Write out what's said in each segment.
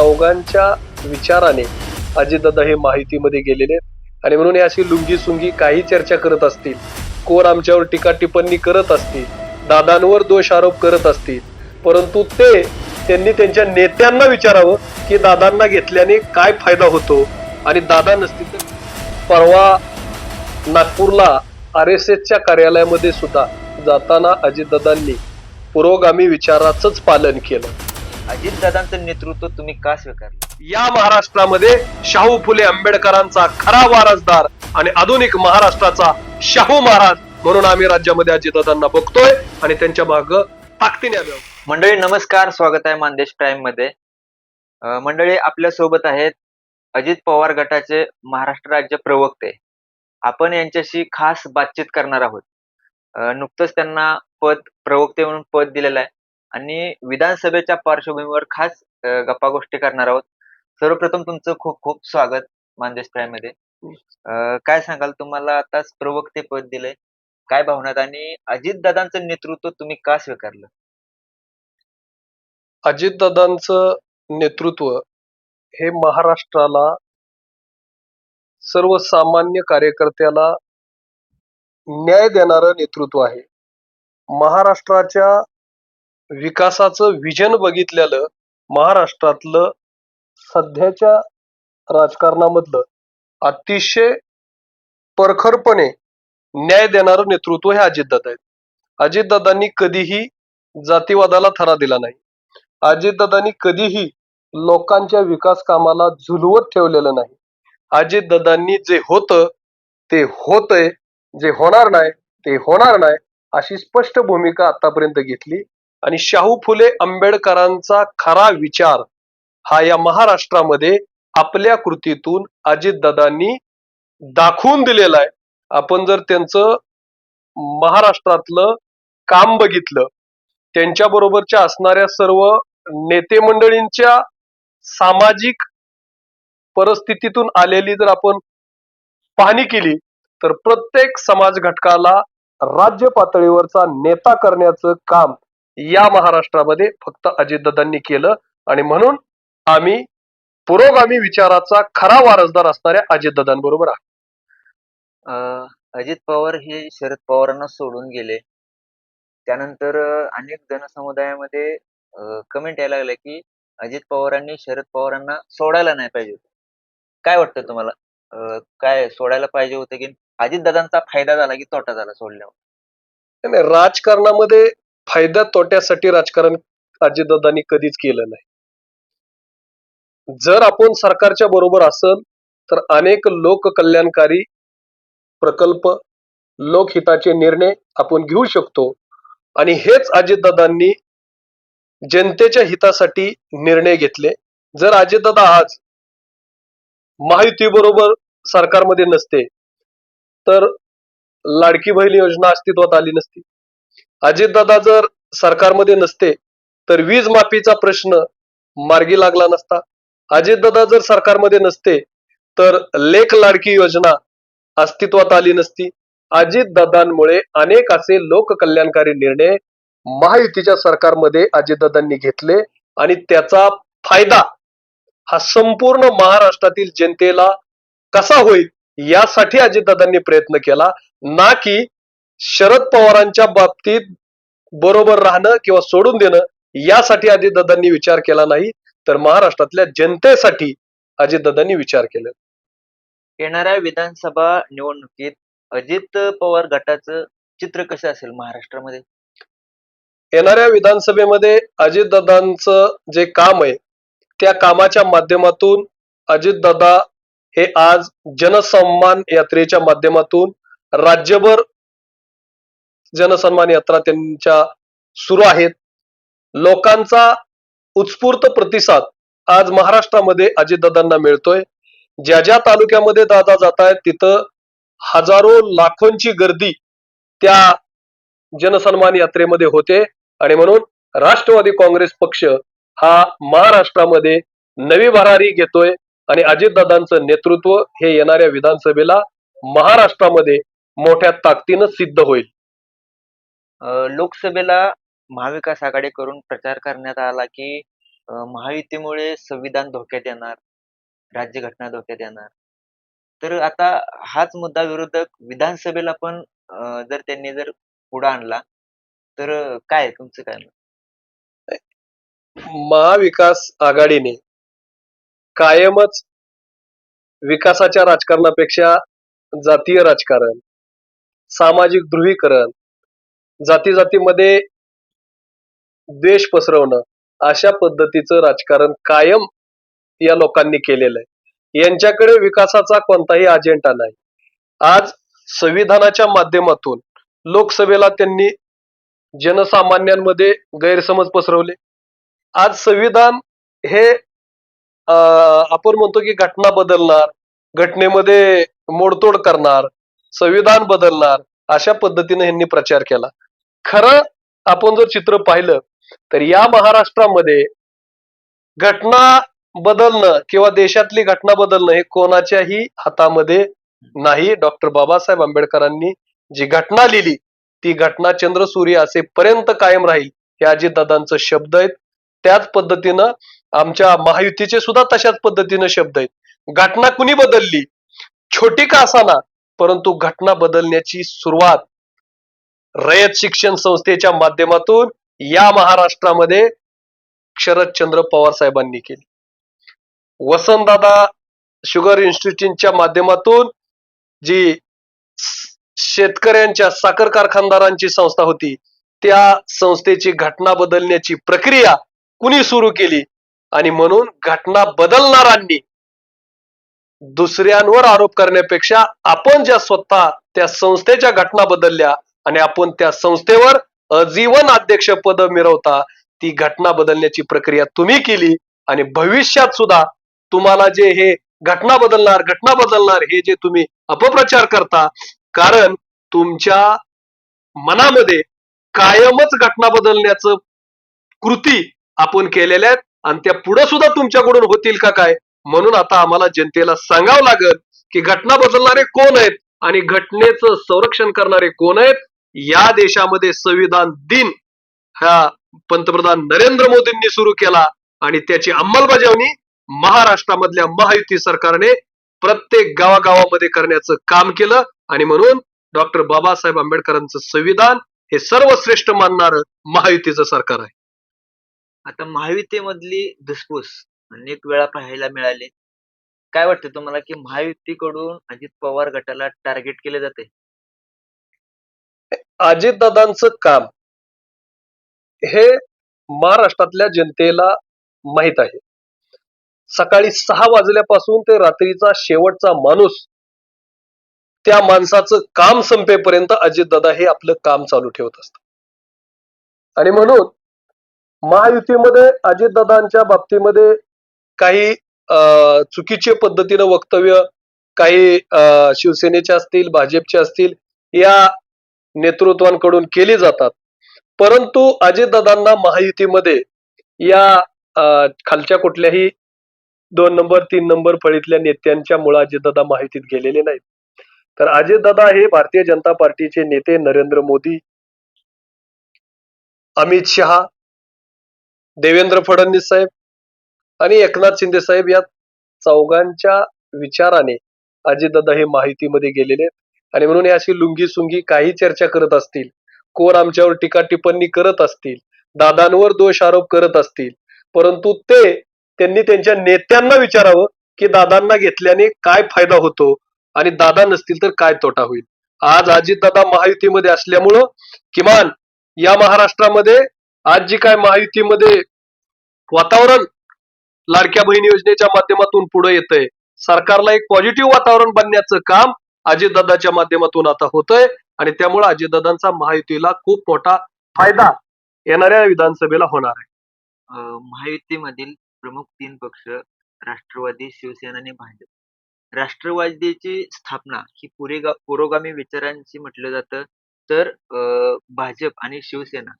चौघांच्या विचाराने अजितदादा हे माहितीमध्ये गेलेले आहेत. आणि म्हणून हे अशी लुंगी सुंगी काही चर्चा करत असतील. कोण आमच्यावर टीका टिप्पणी करत असतील. दादांवर दोष आरोप करत असतील. परंतु ते त्यांनी त्यांच्या नेत्यांना विचारावं की दादांना घेतल्याने काय फायदा होतो? आणि दादा नसतील तर परवा नागपूरला आर एस एसच्या कार्यालयामध्ये सुद्धा जाताना अजितदादांनी पुरोगामी विचाराचंच पालन केलं. अजितदादांचं नेतृत्व तुम्ही का स्वीकारलं? या महाराष्ट्रामध्ये शाहू फुले आंबेडकरांचा खरा वारसदार आणि आधुनिक महाराष्ट्राचा शाहू महाराज म्हणून आम्ही राज्यामध्ये अजितदादांना बघतोय आणि त्यांच्या माग ताकदीने आलो. मंडळी नमस्कार. स्वागत आहे मानदेश प्राईममध्ये मंडळी आपल्यासोबत आहेत अजित पवार गटाचे महाराष्ट्र राज्य प्रवक्ते. आपण यांच्याशी खास बातचीत करणार आहोत. नुकतंच त्यांना पद प्रवक्ते म्हणून पद दिलेलं आहे. आणि विधानसभेच्या पार्श्वभूमीवर खास गप्पा गोष्टी करणार आहोत. सर्वप्रथम तुमचं खूप खूप स्वागत मानदेश प्राईममध्ये काय सांगाल? तुम्हाला आताच प्रवक्ते पद दिले काय भावनात आणि अजितदादांचं नेतृत्व तुम्ही का स्वीकारलं? अजितदादांचं नेतृत्व हे महाराष्ट्राला सर्वसामान्य कार्यकर्त्याला न्याय देणारं नेतृत्व आहे. महाराष्ट्राच्या विकासाचं विजन बघितलेलं महाराष्ट्रातलं सध्याच्या राजकारणामधलं अतिशय परखरपणे न्याय देणारं नेतृत्व हे अजितदादा आहेत. अजितदादांनी कधीही जातीवादाला थरा दिला नाही. अजितदादांनी कधीही लोकांच्या विकास कामाला झुलवत ठेवलेलं नाही. अजितदादांनी जे होतं ते होतंय. जे होणार नाही ते होणार नाही अशी स्पष्ट भूमिका आतापर्यंत घेतली. आणि शाहू फुले आंबेडकरांचा खरा विचार हा या महाराष्ट्रामध्ये आपल्या कृतीतून अजितदादांनी दाखवून दिलेला आहे. आपण जर त्यांचं महाराष्ट्रातलं काम बघितलं त्यांच्या बरोबरच्या असणाऱ्या सर्व नेते मंडळींच्या सामाजिक परिस्थितीतून आलेली जर आपण पाहणी केली तर प्रत्येक समाज घटकाला राज्य पातळीवरचा नेता करण्याचं काम या महाराष्ट्रामध्ये फक्त अजितदादांनी केलं. आणि म्हणून आम्ही पुरोगामी विचाराचा खरा वारसदार असणाऱ्या अजितदादांबरोबर आहोत. अं, अजित पवार हे शरद पवारांना सोडून गेले. त्यानंतर अनेक जनसमुदायामध्ये कमेंट यायला लागल्या की अजित पवारांनी शरद पवारांना सोडायला नाही पाहिजे होतं. काय वाटतं तुम्हाला? काय सोडायला पाहिजे होतं की अजितदादांचा फायदा झाला की तोटा झाला सोडल्यावर? राजकारणामध्ये फायदा तोट्यासाठी राजकारण अजितदादांनी कधीच केलं नाही. जर आपण सरकारच्या बरोबर असल तर अनेक लोककल्याणकारी प्रकल्प लोकहिताचे निर्णय आपण घेऊ शकतो. आणि हेच अजितदादांनी जनतेच्या हितासाठी निर्णय घेतले. जर अजितदादा आज महायुती बरोबर सरकारमध्ये नसते तर लाडकी बहीण योजना अस्तित्वात आली नसती. अजितदादा जर सरकारमध्ये नसते तर वीज माफीचा प्रश्न मार्गी लागला नसता. अजितदादा जर सरकारमध्ये नसते तर लेख लाडकी योजना अस्तित्वात आली नसती. अजितदादांमुळे अनेक असे लोककल्याणकारी निर्णय महायुतीच्या सरकारमध्ये अजितदादांनी घेतले आणि त्याचा फायदा हा संपूर्ण महाराष्ट्रातील जनतेला कसा होईल यासाठी अजितदादांनी प्रयत्न केला. ना की शरद पवारांच्या बाबतीत बरोबर राहणं किंवा सोडून देणं यासाठी अजितदादांनी विचार केला नाही तर महाराष्ट्रातल्या जनतेसाठी अजितदादांनी विचार केला. येणाऱ्या विधानसभा निवडणुकीत अजित पवार गटाचं चित्र कसं असेल महाराष्ट्रामध्ये? येणाऱ्या विधानसभेमध्ये अजितदादांचं जे काम आहे त्या कामाच्या माध्यमातून अजितदादा हे आज जनसन्मान यात्रेच्या माध्यमातून राज्यभर जनसन्मान यात्रा त्यांच्या सुरू आहेत. लोकांचा उत्स्फूर्त प्रतिसाद आज महाराष्ट्रामध्ये अजितदादांना मिळतोय. ज्या ज्या तालुक्यामध्ये दादा जात आहेत तिथं हजारो लाखोंची गर्दी त्या जनसन्मान यात्रेमध्ये होते. आणि म्हणून राष्ट्रवादी काँग्रेस पक्ष हा महाराष्ट्रामध्ये नवी भरारी घेतोय. आणि अजितदादांचं नेतृत्व हे येणाऱ्या विधानसभेला महाराष्ट्रामध्ये मोठ्या ताकदीनं सिद्ध होईल. लोकसभेला महाविकास आघाडी करून प्रचार करण्यात आला की अं, महायुतीमुळे संविधान धोक्यात येणार, राज्यघटना धोक्यात येणार. तर आता हाच मुद्दा विरोधक विधानसभेला पण जर त्यांनी जर पुढे आणला, तर काय आहे तुमचं काय मत? महाविकास आघाडीने कायमच विकासाच्या राजकारणापेक्षा जातीय राजकारण सामाजिक ध्रुवीकरण जाती जातीमध्ये द्वेष पसरवणं अशा पद्धतीचं राजकारण कायम या लोकांनी केलेलं आहे. यांच्याकडे विकासाचा कोणताही अजेंडा नाही. आज संविधानाच्या माध्यमातून लोकसभेला त्यांनी जनसामान्यांमध्ये गैरसमज पसरवले. आज संविधान हे अं, आपण म्हणतो की घटना बदलणार घटनेमध्ये मोडतोड करणार संविधान बदलणार अशा पद्धतीने यांनी प्रचार केला. खरं आपण जर चित्र पाहिलं तर या महाराष्ट्रामध्ये घटना बदलणं किंवा देशातली घटना बदलणं हे कोणाच्याही हातामध्ये नाही. डॉक्टर बाबासाहेब आंबेडकरांनी जी घटना लिहिली ती घटना चंद्रसूर्य असेपर्यंत कायम राहील हे अजितदादांचं शब्द आहेत. त्याच पद्धतीनं आमच्या महायुतीचे सुद्धा तशाच पद्धतीनं शब्द आहेत. घटना कुणी बदलली? छोटी का असाना? परंतु घटना बदलण्याची सुरुवात रयत शिक्षण संस्थेच्या माध्यमातून या महाराष्ट्रामध्ये शरदचंद्र पवार साहेबांनी केली. वसंतदादा शुगर इन्स्टिट्यूटच्या माध्यमातून जी शेतकऱ्यांच्या साखर कारखानदारांची संस्था होती त्या संस्थेची घटना बदलण्याची प्रक्रिया कुणी सुरू केली? आणि म्हणून घटना बदलणाऱ्यांनी दुसऱ्यांवर आरोप करण्यापेक्षा आपण ज्या स्वतः त्या संस्थेच्या घटना बदलल्या आणि आपण त्या संस्थेवर अजीवन अध्यक्ष पद मिळवता ती घटना बदलण्याची प्रक्रिया तुम्ही केली आणि भविष्यात सुद्धा तुम्हाला जे हे घटना बदलणार घटना बदलणार हे जे तुम्ही अपप्रचार करता कारण तुमच्या मनामध्ये कायमच घटना बदलण्याचं कृती आपण केलेल्या आहेत आणि त्या पुढे सुद्धा तुमच्याकडून होतील का काय? म्हणून आता आम्हाला जनतेला सांगावं लागेल की घटना बदलणारे कोण आहेत आणि घटनेचं संरक्षण करणारे कोण आहेत? या देशामध्ये संविधान दिन हा पंतप्रधान नरेंद्र मोदींनी सुरू केला आणि त्याची अंमलबजावणी महाराष्ट्रामधल्या महायुती सरकारने प्रत्येक गावागावामध्ये करण्याचं काम केलं आणि म्हणून डॉक्टर बाबासाहेब आंबेडकरांचं संविधान हे सर्वश्रेष्ठ मानणार महायुतीचं सरकार आहे आता महायुतीमधली धुसफूस अनेक वेळा पाहायला मिळाली. काय वाटतं तुम्हाला की महायुतीकडून अजित पवार गटाला टार्गेट केले जाते? अजितदादांचं काम हे महाराष्ट्रातल्या जनतेला माहीत आहे. सकाळी सहा वाजल्यापासून ते रात्रीचा शेवटचा माणूस त्या माणसाचं काम संपेपर्यंत अजितदादा हे आपलं काम चालू ठेवत असत आणि म्हणून महायुतीमध्ये अजितदादांच्या बाबतीमध्ये काही अं, चुकीचे पद्धतीनं वक्तव्य काही अं, शिवसेनेचे असतील भाजपचे असतील या नेतृत्वांकडून केली जातात. परंतु अजितदादांना महायुतीमध्ये या खालच्या कुठल्याही दोन नंबर तीन नंबर फळीतल्या नेत्यांच्या मुळे अजितदादा महायुतीत गेलेले नाहीत. तर अजितदादा हे भारतीय जनता पार्टीचे नेते नरेंद्र मोदी अमित शहा देवेंद्र फडणवीस साहेब आणि एकनाथ शिंदे साहेब या चौघांच्या विचाराने अजितदादा हे माहितीमध्ये गेलेले आहेत. आणि म्हणून हे अशी लुंगी सुंगी काही चर्चा करत असतील कोण आमच्यावर टीका टिप्पणी करत असतील दादांवर दोष आरोप करत असतील परंतु ते त्यांनी त्यांच्या नेत्यांना विचारावं की दादांना घेतल्याने काय फायदा होतो आणि दादा नसतील तर काय तोटा होईल. आज अजितदादा महायुतीमध्ये असल्यामुळं किमान या महाराष्ट्रामध्ये आज जी काय महायुतीमध्ये वातावरण लाडक्या बहीण योजनेच्या माध्यमातून पुढे येतंय सरकारला एक पॉझिटिव्ह वातावरण बनण्याचं काम अजितदादाच्या माध्यमातून आता होतंय आणि त्यामुळे अजितदादांचा महायुतीला खूप मोठा फायदा येणाऱ्या विधानसभेला होणार आहे अं, महायुतीमधील प्रमुख तीन पक्ष राष्ट्रवादी, शिवसेना आणि भाजप. राष्ट्रवादीची स्थापना ही पुरेगा पुरोगामी विचारांची म्हटलं जातं तर अं, भाजप आणि शिवसेना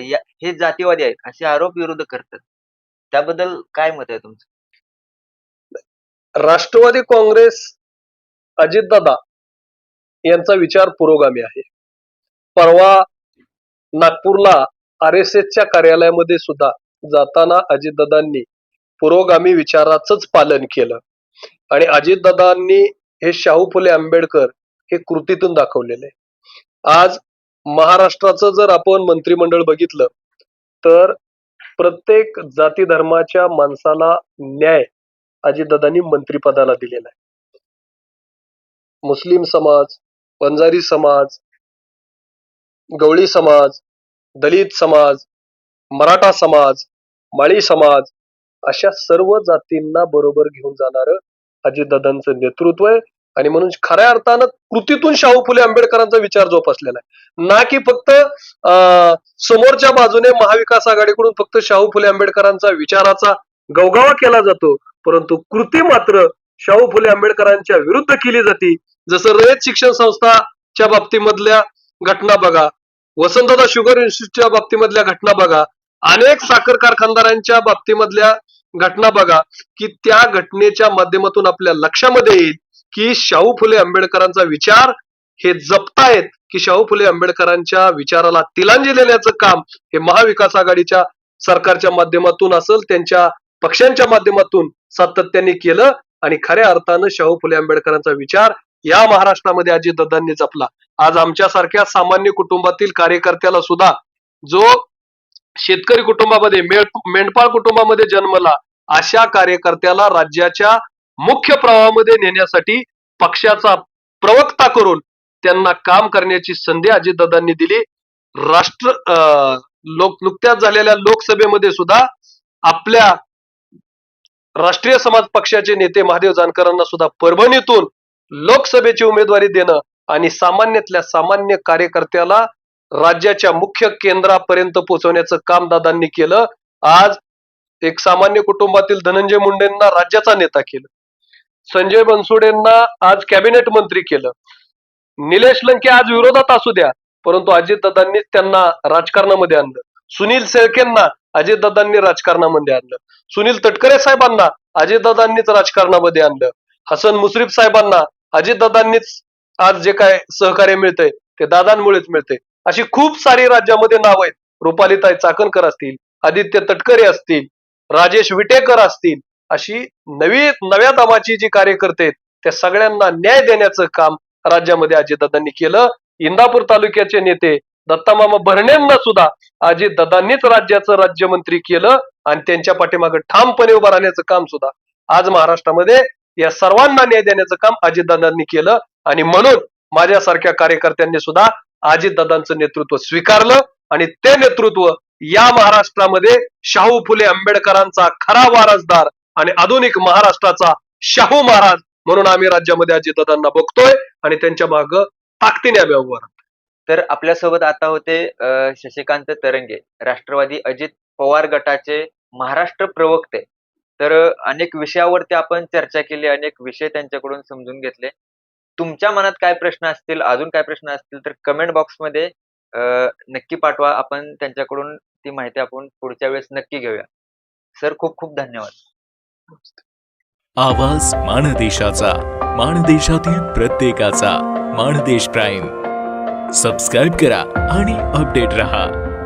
या हे जातीवादी आहेत असे आरोप विरोधक करतात. त्याबद्दल काय मत आहे तुमचं? राष्ट्रवादी काँग्रेस अजितदादा यांचा विचार पुरोगामी आहे. परवा नागपूरला आर एस एसच्या कार्यालयामध्ये सुद्धा जाताना अजितदादांनी पुरोगामी विचाराचंच पालन केलं आणि अजितदादांनी हे शाहू फुले आंबेडकर हे कृतीतून दाखवलेले. आज महाराष्ट्राचं जर आपण मंत्रिमंडळ बघितलं तर प्रत्येक जाती धर्माच्या माणसाला न्याय अजितदादांनी मंत्रिपदाला दिलेला आहे. मुस्लिम समाज वंजारी समाज गवळी समाज दलित समाज मराठा समाज माळी समाज अशा सर्व जातींना बरोबर घेऊन जाणारं अजितदादांचं नेतृत्व आहे. आणि म्हणून खऱ्या अर्थानं कृतीतून शाहू फुले आंबेडकरांचा विचार जोपासलेला आहे. ना की फक्त अं, समोरच्या बाजूने महाविकास आघाडीकडून फक्त शाहू फुले आंबेडकरांचा विचाराचा गवगावा केला जातो परंतु कृती मात्र शाहू फुले आंबेडकरांच्या विरुद्ध केली जाते. जसं रयत शिक्षण संस्थाच्या बाबतीमधल्या घटना बघा वसंतदा शुगर इन्स्टिट्यूटच्या बाबतीमधल्या घटना बघा अनेक साखर कारखानदारांच्या बाबतीमधल्या घटना बघा की त्या घटनेच्या माध्यमातून आपल्या लक्षामध्ये येईल की शाहू फुले आंबेडकरांचा विचार हे जपतायत की शाहू फुले आंबेडकरांच्या विचाराला तिलांजली देण्याचं काम हे महाविकास आघाडीच्या सरकारच्या माध्यमातून असेल त्यांच्या पक्षांच्या माध्यमातून सातत्याने केलं आणि खऱ्या अर्थानं शाहू फुले आंबेडकरांचा विचार या महाराष्ट्रामध्ये अजितदादांनी जपला. आज आमच्यासारख्या सामान्य कुटुंबातील कार्यकर्त्याला सुद्धा जो शेतकरी कुटुंबामध्ये मेंढपाळ कुटुंबामध्ये जन्मला अशा कार्यकर्त्याला राज्याच्या मुख्य प्रवाहामध्ये नेण्यासाठी पक्षाचा प्रवक्ता करून त्यांना काम करण्याची संधी अजितदादांनी दिली. राष्ट्र अं, लोक नुकत्याच झालेल्या लोकसभेमध्ये सुद्धा आपल्या राष्ट्रीय समाज पक्षाचे नेते महादेव जानकरांना सुद्धा परभणीतून लोकसभेची उमेदवारी देणं आणि सामान्यातल्या सामान्य कार्यकर्त्याला राज्याच्या मुख्य केंद्रापर्यंत पोहोचवण्याचं काम दादांनी केलं. आज एक सामान्य कुटुंबातील धनंजय मुंडेंना राज्याचा नेता केलं. संजय बनसोडेंना आज कॅबिनेट मंत्री केलं. निलेश लंके आज विरोधात असू द्या परंतु अजितदादांनीच त्यांना राजकारणामध्ये आणलं. सुनील शेळकेंना अजितदादांनी राजकारणामध्ये आणलं. सुनील तटकरे साहेबांना अजितदादांनीच राजकारणामध्ये आणलं. हसन मुश्रीफ साहेबांना अजितदादांनीच आज जे काय सहकार्य मिळतंय ते दादांमुळेच मिळते अशी खूप सारी राज्यामध्ये नाव आहेत. रुपालीताई चाकणकर असतील आदित्य तटकरे असतील राजेश विटेकर असतील अशी नवी नव्या दमाची जी कार्यकर्ते त्या सगळ्यांना न्याय देण्याचं काम राज्यामध्ये अजितदादांनी केलं. इंदापूर तालुक्याचे नेते दत्तामामा भरणेंना सुद्धा अजितदादांनीच राज्याचं राज्यमंत्री केलं आणि त्यांच्या पाठीमागे ठामपणे उभं राहण्याचं काम सुद्धा आज महाराष्ट्रामध्ये या सर्वांना न्याय देण्याचं काम अजितदादांनी केलं. आणि म्हणून माझ्यासारख्या कार्यकर्त्यांनी सुद्धा अजितदादांचं नेतृत्व स्वीकारलं. आणि ते नेतृत्व या महाराष्ट्रामध्ये शाहू फुले आंबेडकरांचा खरा वारसदार आणि आधुनिक महाराष्ट्राचा शाहू महाराज म्हणून आम्ही राज्यामध्ये अजितदादांना बघतोय आणि त्यांच्या माग ताकदीने व्यवहार तर आपल्यासोबत आता होते शशिकांत तरंगे राष्ट्रवादी अजित पवार गटाचे महाराष्ट्र प्रवक्ते. तर अनेक विषयावरती आपण चर्चा केली अनेक विषय त्यांच्याकडून समजून घेतले. तुमच्या मनात काय प्रश्न असतील अजून काय प्रश्न असतील तर कमेंट बॉक्समध्ये नक्की पाठवा. आपण त्यांच्याकडून ती माहिती आपण पुढच्या वेळेस नक्की घेऊया. सर खूप खूप धन्यवाद. आवाज माणदेशाचा माणदेशातील प्रत्येकाचा माणदेश प्राईम. सबस्क्राईब करा आणि अपडेट रहा.